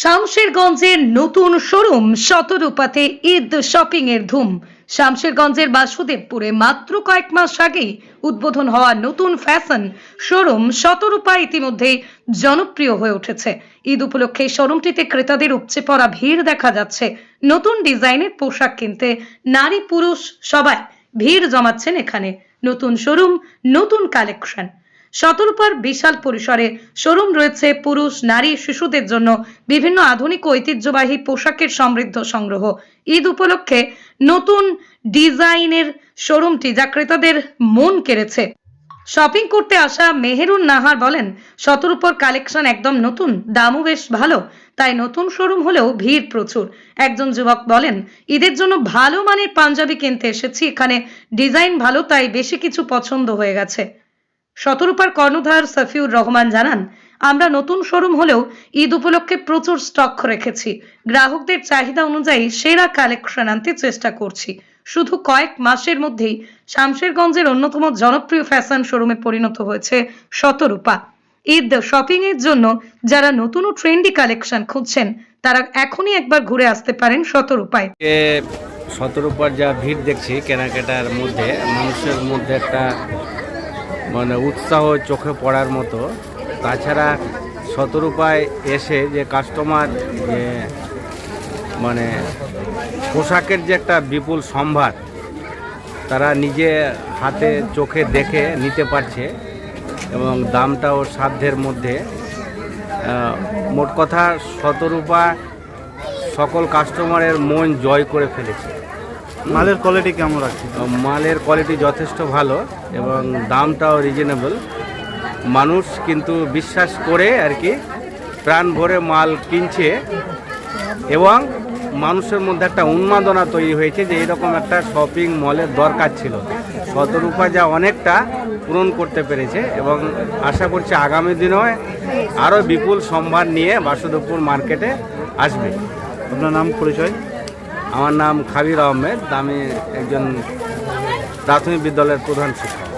শামশেরগঞ্জের নতুন showroom শতরূপাতে Eid shopping এর ধুম। শামশেরগঞ্জের বাসুদেবপুরে মাত্র কয়েক মাস আগেই উদ্বোধন হওয়া নতুন ফ্যাশন শোরুম শতরূপা ইতিমধ্যেই জনপ্রিয় হয়ে উঠেছে। ঈদ উপলক্ষে শোরুমটিতে ক্রেতাদের উপচে পড়া ভিড় দেখা যাচ্ছে। নতুন ডিজাইনের পোশাক কিনতে নারী পুরুষ সবাই ভিড় জমাচ্ছেন এখানে। নতুন শোরুম, নতুন কালেকশন। শতরূপার বিশাল পরিসরে শোরুম রয়েছে পুরুষ, নারী, শিশুদের জন্য বিভিন্ন আধুনিক ঐতিহ্যবাহী পোশাকের সমৃদ্ধ সংগ্রহ। ঈদ উপলক্ষে নতুন ডিজাইনের শোরুমটি যা ক্রেতাদের মন কেড়েছে। শপিং করতে আসা মেহেরুন নাহার বলেন শতরূপর কালেকশন একদম নতুন, দামও বেশ ভালো, তাই নতুন শোরুম হলেও ভিড় প্রচুর। একজন যুবক বলেন, ঈদের জন্য ভালো মানের পাঞ্জাবি কিনতে এসেছি, এখানে ডিজাইন ভালো, তাই বেশি কিছু পছন্দ হয়ে গেছে। শতরূপার কর্ণধার সফিউর রহমান জানান, আমরা নতুন শোরুম হলেও ঈদ উপলক্ষে প্রচুর স্টক রেখেছি। গ্রাহকদের চাহিদা অনুযায়ী সেরা কালেকশন আনতে চেষ্টা করছি। শুধু কয়েক মাসের মধ্যেই শামশেরগঞ্জের অন্যতম জনপ্রিয় ফ্যাশন শোরুমে পরিণত হয়েছে শতরূপা। ঈদ শপিং এর জন্য যারা নতুন ও ট্রেন্ডি কালেকশন খুঁজছেন, তারা এখনই একবার ঘুরে আসতে পারেন শতরূপায়। শতরূপার যা ভিড় দেখছি কেনাকাটার মধ্যে, মানুষের মধ্যে একটা মানে উৎসাহ চোখে পড়ার মতো। তাছাড়া শতরূপায় এসে যে কাস্টমার যে মানে পোশাকের যে একটা বিপুল সম্ভার, তারা নিজে হাতে চোখে দেখে নিতে পারছে এবং দামটাও সাধ্যের মধ্যে। মোট কথা শতরূপা সকল কাস্টমারের মন জয় করে ফেলেছে। মালের কোয়ালিটি কেমন রাখছি মালের কোয়ালিটি যথেষ্ট ভালো এবং দামটাও রিজনেবল মানুষ কিন্তু বিশ্বাস করে আর কি প্রাণ ভরে মাল কিনছে এবং মানুষের মধ্যে একটা উন্মাদনা তৈরি হয়েছে যে এরকম একটা শপিং মলের দরকার ছিল। শতরূপা যা অনেকটা পূরণ করতে পেরেছে এবং আশা করছি আগামী দিনেও আরও বিপুল সম্ভার নিয়ে বাসুদেবপুর মার্কেটে আসবে। আপনার নাম পরিচয়? আমার নাম খাবির আহমেদ, আমি একজন প্রাথমিক বিদ্যালয়ের প্রধান শিক্ষক।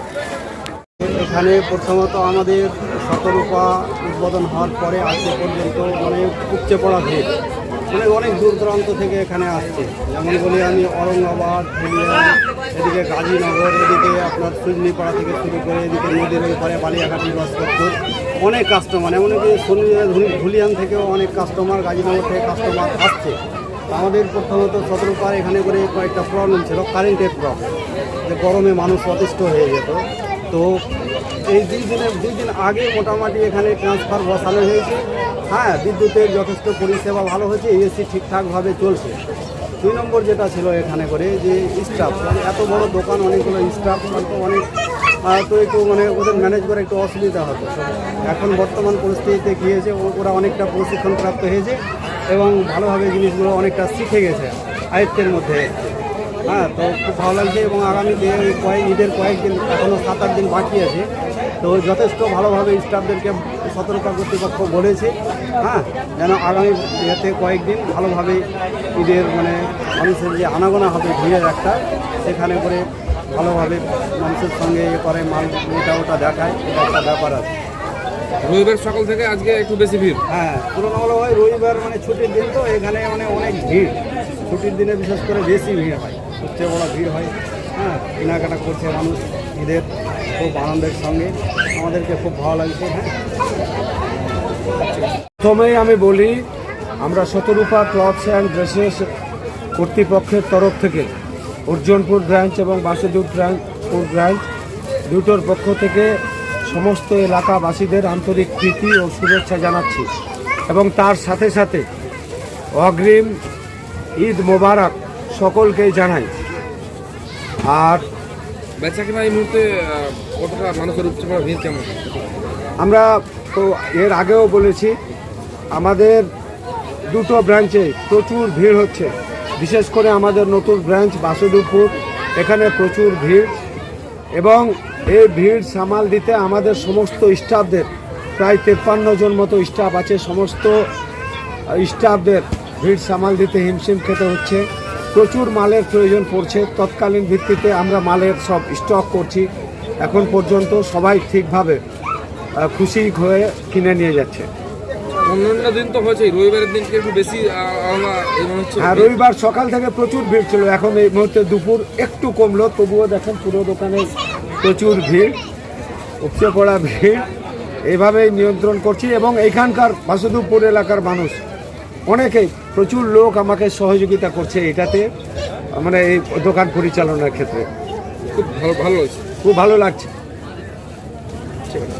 এখানে প্রথমত আমাদের শতরূপা উদ্বোধন হওয়ার পরে আজকে পর্যন্ত অনেক উপচে পড়া ভিড় মানে অনেক দূর দূরান্ত থেকে এখানে আসছে। যেমন বলি আমি অরঙ্গাবাদ পুরুলিয়া, এদিকে গাজীনগর, এদিকে আপনার সুজনিপাড়া থেকে শুরু করে এদিকে নদীর ওই পারে বালিয়াঘাটি বাসপত্তর অনেক কাস্টমার এমনকি ধুলিয়ান থেকেও অনেক কাস্টমার গাজীনগর থেকে কাস্টমার আসছে। আমাদের প্রথমত শতরূপার এখানে করে কয়েকটা প্রবলেম ছিল কারেন্টের প্রবলেম যে গরমে মানুষ অতিষ্ঠ হয়ে যেত। তো এই দুই দিনের, দুই দিন আগে মোটামুটি এখানে ট্রান্সফার বসানো হয়েছে। হ্যাঁ বিদ্যুতের যথেষ্ট পরিষেবা ভালো হয়েছে এসি ঠিকঠাকভাবে চলছে। দুই নম্বর যেটা ছিল এখানে করে যে স্টাফ মানে এত বড় দোকান, অনেকগুলো স্টাফ অনেক তো একটু মানে ওদের ম্যানেজ করে একটু অসুবিধা হতো। এখন বর্তমান পরিস্থিতিতে কী হয়েছে ওরা অনেকটা প্রশিক্ষণ প্রাপ্ত হয়েছে। এবং ভালোভাবে জিনিসগুলো অনেকটা শিখে গেছে আয়ত্তের মধ্যে। হ্যাঁ তো খুব ভালো লাগছে এবং আগামী দিনে কয়েক, ঈদের কয়েকদিন এখনও সাত আট দিন বাকি আছে। তো যথেষ্ট ভালোভাবে স্টাফদেরকে সতর্কতা কর্তৃপক্ষ বলেছে হ্যাঁ যেন আগামী ইয়েতে কয়েকদিন ভালোভাবে ঈদের মানে মানুষের যে আনাগোনা হবে ভিড়ের একটা, সেখানে করে ভালোভাবে মানুষের সঙ্গে ইয়ে করে মাল এটা ওটা দেখায়, এটা একটা ব্যাপার আছে। রবিবার সকাল থেকে আজকে একটু বেশি ভিড়। হ্যাঁ তুলনামূলক হয় রবিবার মানে ছুটির দিন তো, এখানে মানে অনেক ভিড়। ছুটির দিনে বিশেষ করে বেশি ভিড় হয়, সবচেয়ে বড় ভিড় হয় হ্যাঁ কেনাকাটা করছে মানুষ, ঈদের খুব আনন্দের সঙ্গে, আমাদেরকে খুব ভালো লাগছে হ্যাঁ। প্রথমেই আমি বলি, আমরা শতরূপা ক্লথস অ্যান্ড ড্রেসেস কর্তৃপক্ষের তরফ থেকে, অর্জুনপুর ব্রাঞ্চ এবং বাসুদেবপুর ব্রাঞ্চ, দুটোর পক্ষ থেকে সমস্ত এলাকাবাসীদের আন্তরিক প্রীতি ও শুভেচ্ছা জানাচ্ছি। এবং তার সাথে সাথে অগ্রিম ঈদ মোবারক সকলকেই জানাই। আর বেচা কিনা এই মুহূর্তে কতটা মানুষের উপচে ভিড় কেমন? আমরা তো এর আগেও বলেছি আমাদের দুটো ব্রাঞ্চে প্রচুর ভিড় হচ্ছে। বিশেষ করে আমাদের নতুন ব্রাঞ্চ বাসুদুপুর এখানে প্রচুর ভিড়। এবং এই ভিড় সামাল দিতে আমাদের সমস্ত স্টাফদের, প্রায় তেপ্পান্ন জন মতো স্টাফ আছে, সমস্ত স্টাফদের ভিড় সামাল দিতে হিমশিম খেতে হচ্ছে। প্রচুর মালের প্রয়োজন পড়ছে, তৎকালীন ভিত্তিতে আমরা মালের সব স্টক করছি। এখন পর্যন্ত সবাই ঠিকভাবে খুশি হয়ে কিনে নিয়ে যাচ্ছে। অন্যান্য দিন তো হয়েছে রবিবারের দিনকে একটু বেশি হ্যাঁ রবিবার সকাল থেকে প্রচুর ভিড় ছিল এখন এই মুহূর্তে দুপুর একটু কমলো তবুও দেখেন পুরো দোকানে প্রচুর ভিড় উপচে পড়া ভিড় এইভাবেই নিয়ন্ত্রণ করছি এবং এইখানকার বাসুদেবপুর এলাকার মানুষ অনেকেই প্রচুর লোক আমাকে সহযোগিতা করছে এটাতে মানে এই দোকান পরিচালনার ক্ষেত্রে। খুব ভালো ভালো খুব ভালো লাগছে। ঠিক আছে